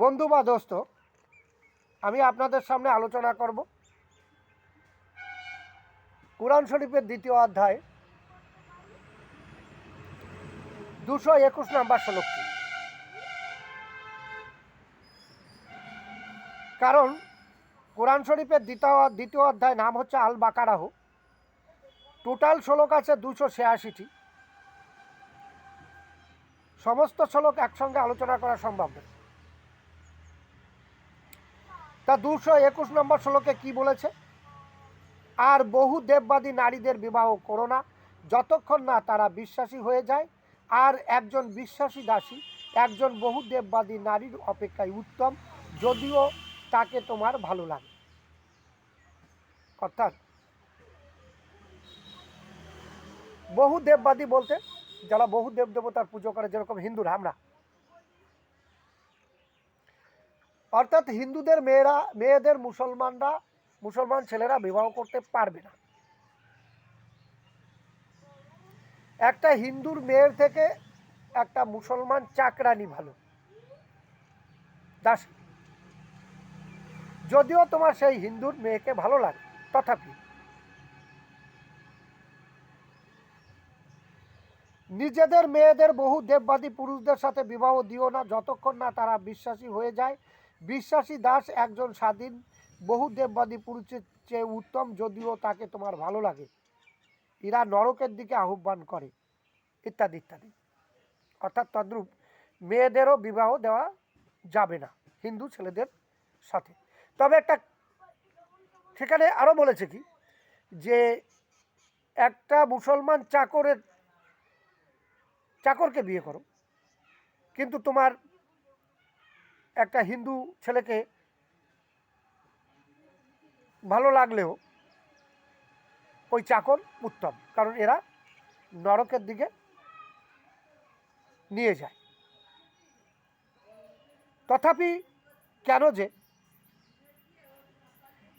বন্ধু বা দোস্ত, আমি আপনাদের সামনে আলোচনা করব। কোরআন শরীফের দ্বিতীয় অধ্যায়, দুশো একুশ নাম্বার শ্লোকটি। কারণ কোরআন শরীফের দ্বিতীয় দ্বিতীয় অধ্যায় নাম হচ্ছে আল বাকারাহ টোটাল শ্লোক আছে দুশো ছিয়াশিটি। সমস্ত শ্লোক একসঙ্গে আলোচনা করা সম্ভব নয়। তা দুশো একুশ নম্বর শ্লোকে কি বলেছে? আর বহু দেববাদী নারীদের বিবাহ করো না, যতক্ষণ না তারা বিশ্বাসী হয়ে যায়। আর একজন বিশ্বাসী দাসী, একজন বহু দেববাদী নারীর অপেক্ষায় উত্তম, যদিও তাকে তোমার ভালো লাগে। অর্থাৎ, বহু দেববাদী বলতে, যারা বহু দেব দেবতার পুজো করে, যেরকম হিন্দুরা, আমরা অর্থাৎ হিন্দুদের মেয়েরা, মেয়েদের মুসলমানরা, মুসলমান ছেলেরা বিবাহ করতে পারবে না। একটা হিন্দুর মেয়ের থেকে একটা মুসলমান চাকরানি ভালো। দাস। যদিও তোমার সেই হিন্দুর মেয়েকে ভালো লাগে, তথাপি। নিজেদের মেয়েদের বহু দেববাদী পুরুষদের সাথে বিবাহ দিও না, যতক্ষণ না তারা বিশ্বাসী হয়ে যায়। বিশ্বাসী দাস একজন স্বাধীন বহু দেববাদী পুরুষের চেয়ে উত্তম, যদিও তাকে তোমার ভালো লাগে। এরা নরকের দিকে আহ্বান করে, ইত্যাদি ইত্যাদি। অর্থাৎ তদ্রূপ, মেয়েদেরও বিবাহ দেওয়া যাবে না, হিন্দু ছেলেদের সাথে। তবে একটা, সেখানে আরও বলেছে কি, যে একটা মুসলমান চাকরের, চাকরকে বিয়ে করো, কিন্তু তোমার একটা হিন্দু ছেলেকে ভালো লাগলেও ওই চাকর উত্তম, কারণ এরা নরকের দিকে নিয়ে যায়। তথাপি কেন যে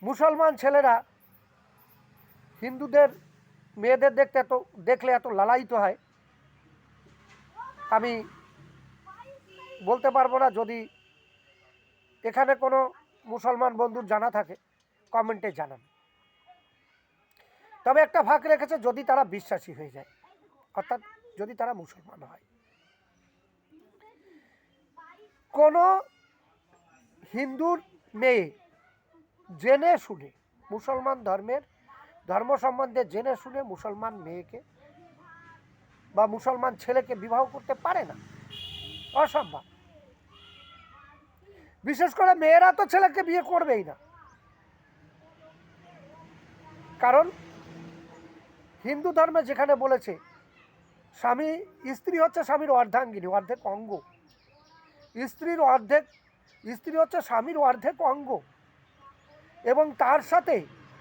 মুসলমান ছেলেরা হিন্দুদের মেয়েদের দেখতে এত, দেখলে এত লালায়িত হয়, আমি বলতে পারব না যদি এখানে কোনো মুসলমান বন্ধুর জানা থাকে, কমেন্টে জানান। তবে একটা ভাগ রেখেছে, যদি তারা বিশ্বাসী হয়ে যায়। অর্থাৎ যদি তারা মুসলমান হয়। কোনো হিন্দুর মেয়ে জেনে শুনে, মুসলমান ধর্মের, ধর্ম সম্বন্ধে জেনে শুনে মুসলমান মেয়েকে বা মুসলমান ছেলেকে বিবাহ করতে পারে না, অসম্ভব। বিশেষ করে মেয়েরা তো ছেলেকে বিয়ে করবেই না। কারণ হিন্দু ধর্মে যেখানে বলেছে, স্বামী, স্ত্রী হচ্ছে স্বামীর অর্ধাঙ্গিনী, অর্ধেক অঙ্গ। স্ত্রীর অর্ধেক, স্ত্রী হচ্ছে স্বামীর অর্ধেক অঙ্গ। এবং তার সাথে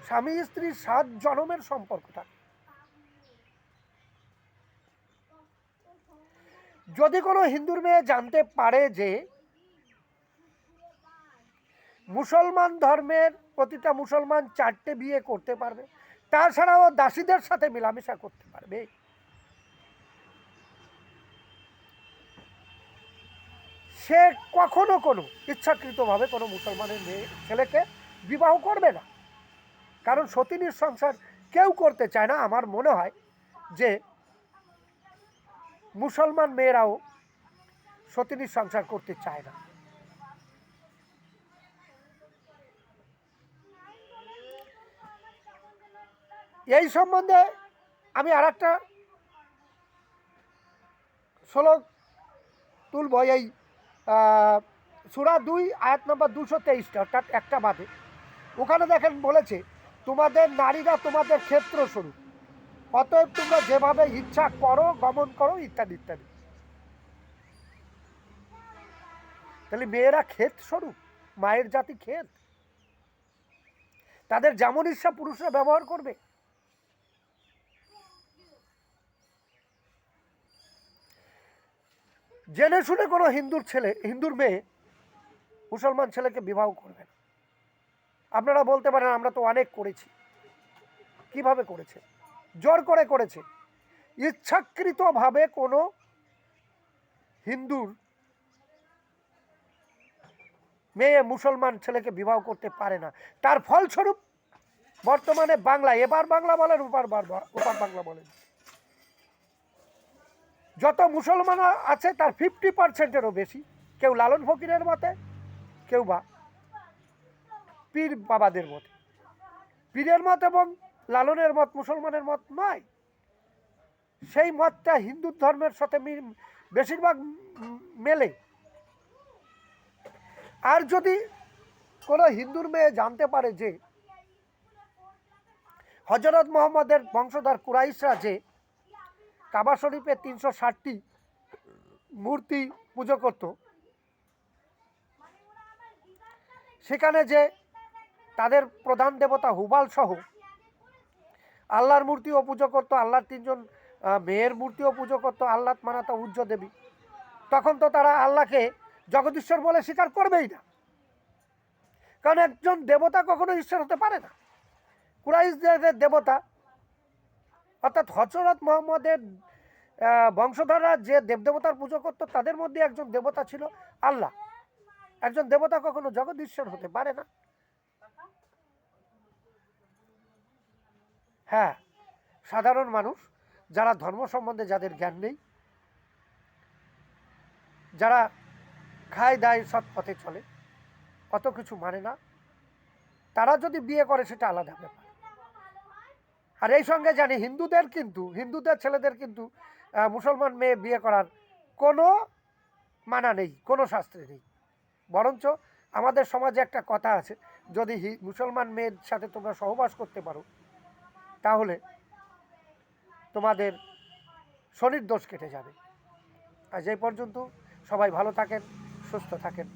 স্বামী স্ত্রীর সাত জনমের সম্পর্ক থাকে। যদি কোনো হিন্দুর মেয়ে জানতে পারে যে মুসলমান ধর্মের প্রতিটা মুসলমান চারটে বিয়ে করতে পারবে। তাছাড়াও দাসীদের সাথে মেলামেশা করতে পারবে। সে কখনো কোনো ইচ্ছাকৃতভাবে কোনো মুসলমানের মেয়ে, ছেলেকে বিবাহ করবে না। কারণ সতীনীর সংসার কেউ করতে চায় না। আমার মনে হয় যে মুসলমান মেয়েরাও সতীনীর সংসার করতে চায় না। এই সম্বন্ধে আমি আর একটা শ্লোক তুলব, এই সুরা দুই, আয়াত নম্বর দুশো তেইশটা, অর্থাৎ একটা বাদে। ওখানে দেখেন বলেছে, তোমাদের নারীরা তোমাদের ক্ষেত্র স্বরূপ অতএব তোমরা যেভাবে ইচ্ছা করো, গমন করো, ইত্যাদি ইত্যাদি। তাহলে মেয়েরা ক্ষেত স্বরূপ মায়ের জাতি ক্ষেত। তাদের যেমন ইচ্ছা পুরুষরা ব্যবহার করবে। জেনে শুনে কোনো হিন্দুর ছেলে, হিন্দুর মেয়ে মুসলমান ছেলেকে বিবাহ করবে না। আপনারা বলতে পারেন, আমরা তো অনেক করেছি। কীভাবে করেছে? জোর করে করেছে। ইচ্ছাকৃতভাবে কোনো হিন্দুর মেয়ে মুসলমান ছেলেকে বিবাহ করতে পারে না। তার ফলস্বরূপ বর্তমানে বাংলা এবার বাংলা বলেন ওপার বাংলা বলেন। যত মুসলমান আছে তার ফিফটি পার্সেন্টেরও বেশি। কেউ লালন ফকিরের মতে, কেউ বা পীর বাবাদের মতে। পীরের মত এবং লালনের মত, মুসলমানের মত নয়। সেই মতটা হিন্দু ধর্মের সাথে বেশিরভাগ মেলে। আর যদি কোনো হিন্দুর মেয়ে জানতে পারে যে হজরত মোহাম্মদের বংশধর কুরাইশরা যে কাবা শরীফে তিনশো ষাটটি মূর্তি পুজো করত। সেখানে যে তাদের প্রধান দেবতা হুবাল সহ আল্লাহর মূর্তিও পুজো করতো, আল্লাহর তিনজন মেয়ের মূর্তিও পুজো করতো আল্লাহ মানাতা উজ্জ দেবী। তখন তো তারা আল্লাহকে জগদীশ্বর বলে স্বীকার করবেই না। কারণ একজন দেবতা কখনো ঈশ্বর হতে পারে না। কুরাইশদের দেবতা অর্থাৎ হজরত মোহাম্মদের বংশধররা যে দেবদেবতার পুজো করতো, তাদের মধ্যে একজন দেবতা ছিল আল্লাহ। একজন দেবতা কখনো জগদীশ্বর হতে পারে না। হ্যাঁ সাধারণ মানুষ, যারা ধর্ম সম্বন্ধে যাদের জ্ঞান নেই, যারা খায় দায় সৎ পথে চলে, অত কিছু মানে না। তারা যদি বিয়ে করে, সেটা আলাদা ব্যাপার। আর এই সঙ্গে জানি হিন্দুদের কিন্তু, হিন্দুদের ছেলেদের কিন্তু মুসলমান মেয়ে বিয়ে করার কোনো মানা নেই, কোনো শাস্ত্রে নেই। বরঞ্চ আমাদের সমাজে একটা কথা আছে, যদি মুসলমান মেয়ের সাথে তোমরা সহবাস করতে পারো, তাহলে তোমাদের শনির দোষ কেটে যাবে। আজ এই পর্যন্ত সবাই ভালো থাকেন, সুস্থ থাকেন।